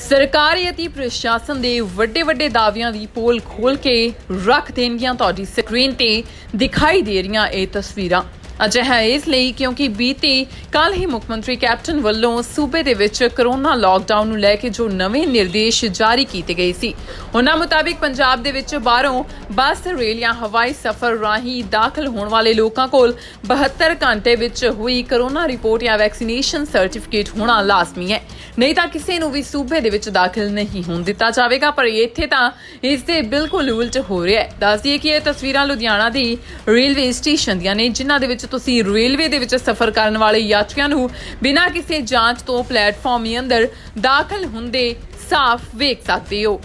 ਸਰਕਾਰੀ ਅਤੇ ਪ੍ਰਸ਼ਾਸਨ ਦੇ ਵੱਡੇ ਵੱਡੇ ਦਾਅਵਿਆਂ ਦੀ ਪੋਲ ਖੋਲ ਕੇ ਰੱਖ ਦੇਣਗੀਆਂ ਤੁਹਾਡੀ ਸਕਰੀਨ ਤੇ ਦਿਖਾਈ ਦੇ ਰਹੀਆਂ ਇਹ ਤਸਵੀਰਾਂ। ਅਜਿਹਾ ਇਸ ਲਈ ਕਿਉਂਕਿ ਬੀਤੀ ਕੱਲ ਹੀ ਮੁੱਖ ਮੰਤਰੀ ਕੈਪਟਨ ਵੱਲੋਂ ਸੂਬੇ ਦੇ ਵਿੱਚ ਕਰੋਨਾ ਲਾਕਡਾਊਨ ਨੂੰ ਲੈ ਕੇ ਜੋ ਨਵੇਂ ਨਿਰਦੇਸ਼ ਜਾਰੀ ਕੀਤੇ ਗਏ ਸੀ, ਉਹਨਾਂ ਮੁਤਾਬਿਕ ਪੰਜਾਬ ਦੇ ਵਿੱਚ ਬਾਹਰੋਂ ਬੱਸ ਰੇਲ ਜਾਂ ਹਵਾਈ ਸਫ਼ਰ ਰਾਹੀਂ ਦਾਖਲ ਹੋਣ ਵਾਲੇ ਲੋਕਾਂ ਕੋਲ 72 ਘੰਟੇ ਵਿੱਚ ਹੋਈ ਕਰੋਨਾ ਰਿਪੋਰਟ ਜਾਂ ਵੈਕਸੀਨੇਸ਼ਨ ਸਰਟੀਫਿਕੇਟ ਹੋਣਾ ਲਾਜ਼ਮੀ ਹੈ। ਨਹੀਂ ਤਾਂ ਕਿਸੇ ਨੂੰ ਵੀ ਸੂਬੇ ਦੇ ਵਿੱਚ ਦਾਖਲ ਨਹੀਂ ਹੋਣ ਦਿੱਤਾ ਜਾਵੇਗਾ ਪਰ ਇੱਥੇ ਤਾਂ ਇਸ ਦੇ ਬਿਲਕੁਲ ਉਲਟ ਹੋ ਰਿਹਾ ਹੈ ਦੱਸ ਦਈਏ ਕਿ ਇਹ ਤਸਵੀਰਾਂ ਲੁਧਿਆਣਾ ਦੀ ਰੇਲਵੇ ਸਟੇਸ਼ਨ ਦੀਆਂ ਨੇ ਜਿਨ੍ਹਾਂ ਦੇ ਵਿੱਚ ਤੁਸੀਂ ਰੇਲਵੇ ਦੇ ਵਿੱਚ ਸਫ਼ਰ ਕਰਨ ਵਾਲੇ ਯਾਤਰੀਆਂ ਨੂੰ ਬਿਨਾਂ ਕਿਸੇ ਜਾਂਚ ਤੋਂ ਪਲੇਟਫਾਰਮ ਦੇ ਅੰਦਰ ਦਾਖਲ ਹੁੰਦੇ ਸਾਫ਼ ਵੇਖ ਸਕਦੇ ਹੋ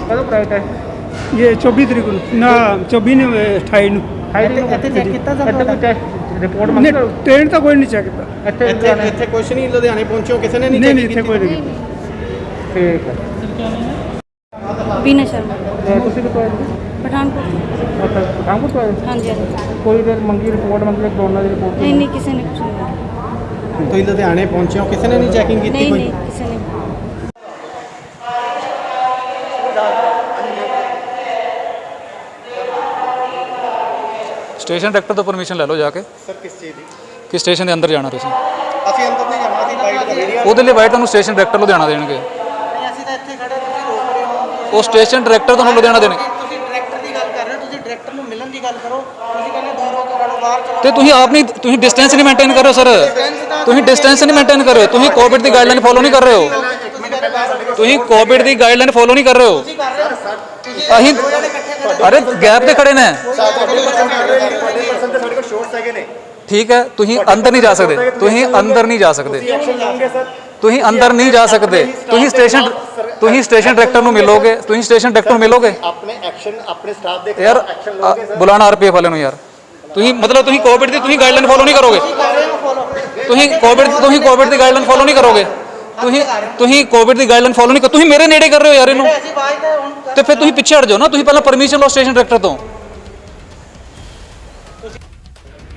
ਕਦੋਂ ਫਲਾਈਟ ਹੈ ये चौबीस तरीक को ना चौबीस ने अठाई ਨੂੰ ਇੱਥੇ ਇੱਥੇ ਚੈੱਕ ਕੀਤਾ ਸਰ ਇੱਥੇ ਕੋਈ ਟੈਸਟ ਰਿਪੋਰਟ ਨਹੀਂ ਮੰਗੀ ਟ੍ਰੇਨ ਤਾਂ ਕੋਈ ਨਹੀਂ ਚੈੱਕ ਕੀਤਾ ਇੱਥੇ ਇੱਥੇ ਲੁਧਿਆਣੇ ਇੱਥੇ ਕੁਛ ਨਹੀਂ ਲੁਧਿਆਣੇ ਪਹੁੰਚੋ ਕਿਸੇ ਨੇ ਨਹੀਂ ਨਹੀਂ check ਨਹੀਂ ਇੱਥੇ ਕੀਤੀ। ਕੋਈ ਨਹੀਂ ਠੀਕ ਹੈ ਬੀਨਾ ਸ਼ਰਮਾ ਤੇ ਤੁਸੀਂ ਕਿੱਥੋਂ ਆਏ ਜੀ ਪਠਾਨਕੋਟ ਅੱਛਾ ਪਠਾਨਕੋਟ ਤੋਂ ਆਏ ਹੋ? ਹਾਂਜੀ ਹਾਂਜੀ ਕੋਈ ਦੇਰ ਮੰਗੀ ਰਿਪੋਰਟ ਮੰਗੀ ਕਰੋਨਾ ਦੀ ਰਿਪੋਰਟ ਨਹੀਂ ਨਹੀਂ ਕਿਸੇ ਨੇ ਕੁਝ ਨਹੀਂ ਤੁਸੀਂ ਲੁਧਿਆਣੇ ਪਹੁੰਚੇ ਹੋ ਕਿਸੇ ਨੇ ਨਹੀਂ ਚੈਕਿੰਗ ਕੀਤੀ ਨਹੀਂ ਕੋਈ ਨਹੀਂ ਕਿਸੇ ਨੇ ਸਟੇਸ਼ਨ ਡਾਇਰੈਕਟਰ ਤੋਂ ਪਰਮਿਸ਼ਨ ਲੈ ਲਓ ਜਾ ਕੇ। ਸਰ ਕਿਸ ਚੀਜ਼ ਦੀ? ਕਿ ਸਟੇਸ਼ਨ ਦੇ ਅੰਦਰ ਜਾਣਾ ਤੁਸੀਂ? ਅਸੀਂ ਅੰਦਰ ਨਹੀਂ ਜਾਣਾ ਅਸੀਂ ਬਾਈਟ ਦਾ ਉਹਦੇ ਲਈ ਬਾਈਟ ਤੁਹਾਨੂੰ ਸਟੇਸ਼ਨ ਡਾਇਰੈਕਟਰ ਲੁਧਿਆਣਾ ਦੇਣਗੇ। ਅਸੀਂ ਤਾਂ ਇੱਥੇ ਖੜੇ ਤੁਸੀਂ ਰੋਕ ਰਹੇ। ਹੋ ਉਹ ਸਟੇਸ਼ਨ ਡਾਇਰੈਕਟਰ ਤੁਹਾਨੂੰ ਲੁਧਿਆਣਾ ਦੇਣਗੇ। ਤੁਸੀਂ ਡਾਇਰੈਕਟਰ ਦੀ ਗੱਲ ਕਰ ਰਹੇ ਹੋ ਤੁਸੀਂ ਡਾਇਰੈਕਟਰ ਨੂੰ ਮਿਲਣ ਦੀ ਗੱਲ ਕਰੋ। ਤੁਸੀਂ ਕਹਿੰਦੇ ਦੂਰ ਹੋ ਕੇ ਖੜੋ ਬਾਹਰ ਚਲੋ। ਤੇ ਤੁਸੀਂ ਆਪ ਨਹੀਂ ਤੁਸੀਂ ਡਿਸਟੈਂਸ ਨਹੀਂ ਮੇਨਟੇਨ ਕਰ ਰਹੇ ਹੋ ਸਰ ਤੁਸੀਂ ਡਿਸਟੈਂਸ ਨਹੀਂ ਮੇਨਟੇਨ ਕਰ ਰਹੇ ਹੋ। ਤੁਸੀਂ ਕੋਵਿਡ ਦੀ ਗਾਈਡਲਾਈਨ ਫੋਲੋ ਨਹੀਂ ਕਰ ਰਹੇ ਹੋ। ਤੁਸੀਂ ਕੋਵਿਡ ਦੀ ਗਾਈਡਲਾਈਨ ਫੋਲੋ ਨਹੀਂ ਕਰ ਰਹੇ ਹੋ। ਅਸੀਂ ਅਰੇ ਗੈਪ ਤੇ ਖੜੇ ਨੇ ਤੁਹਾਡੇ ਪਰਸਨ ਤੇ ਸਾਡੇ ਕੋਲ ਸ਼ੋਰਟਸ ਹੈਗੇ ਨੇ। ਠੀਕ ਹੈ ਤੁਸੀਂ ਅੰਦਰ ਨਹੀਂ ਜਾ ਸਕਦੇ। ਤੁਸੀਂ ਅੰਦਰ ਨਹੀਂ ਜਾ ਸਕਦੇ। ਤੁਸੀਂ ਅੰਦਰ ਨਹੀਂ ਜਾ ਸਕਦੇ। ਤੁਸੀਂ ਸਟੇਸ਼ਨ ਤੁਸੀਂ ਸਟੇਸ਼ਨ ਡਾਇਰੈਕਟਰ ਨੂੰ ਮਿਲੋਗੇ। ਤੁਸੀਂ ਸਟੇਸ਼ਨ ਡਾਇਰੈਕਟਰ ਨੂੰ ਮਿਲੋਗੇ? ਆਪਣੇ ਐਕਸ਼ਨ ਆਪਣੇ ਸਟਾਫ ਦੇ ਯਾਰ ਬੁਲਾਣਾ ਆਰਪੀਐਫ ਵਾਲਿਆਂ ਨੂੰ ਯਾਰ। ਤੁਸੀਂ ਮਤਲਬ ਤੁਸੀਂ ਕੋਵਿਡ ਦੀ ਤੁਸੀਂ ਗਾਈਡਲਾਈਨ ਫੋਲੋ ਨਹੀਂ ਕਰੋਗੇ? ਤੁਸੀਂ ਕੋਵਿਡ ਤੁਸੀਂ ਕੋਵਿਡ ਦੀ ਗਾਈਡਲਾਈਨ ਫੋਲੋ ਨਹੀਂ ਕਰੋਗੇ? ਤੁਸੀਂ ਤੁਸੀਂ ਕੋਵਿਡ ਦੀ ਗਾਈਡਲਾਈਨ ਫੋਲੋ ਨਹੀਂ ਕਰ ਤੁਸੀਂ ਮੇਰੇ ਨੇੜੇ ਕਰ ਰਹੇ ਹੋ ਯਾਰ ਇਹਨੂੰ। ਤੇ ਫਿਰ ਤੁਸੀਂ ਪਿੱਛੇ ਹਟ ਜਾਓ ਨਾ ਤੁਸੀਂ ਪਹਿਲਾਂ ਪਰਮਿਸ਼ਨ ਲਓ ਸਟੇਸ਼ਨ ਡਾਇਰੈਕਟਰ ਤੋਂ।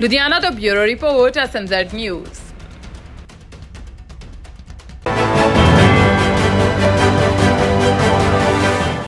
ਲੁਧਿਆਣਾ ਤੋਂ ਬਿਊਰੋ ਰਿਪੋਰਟ ਐਸਐਮਜ਼ੈਡ ਨਿਊਜ਼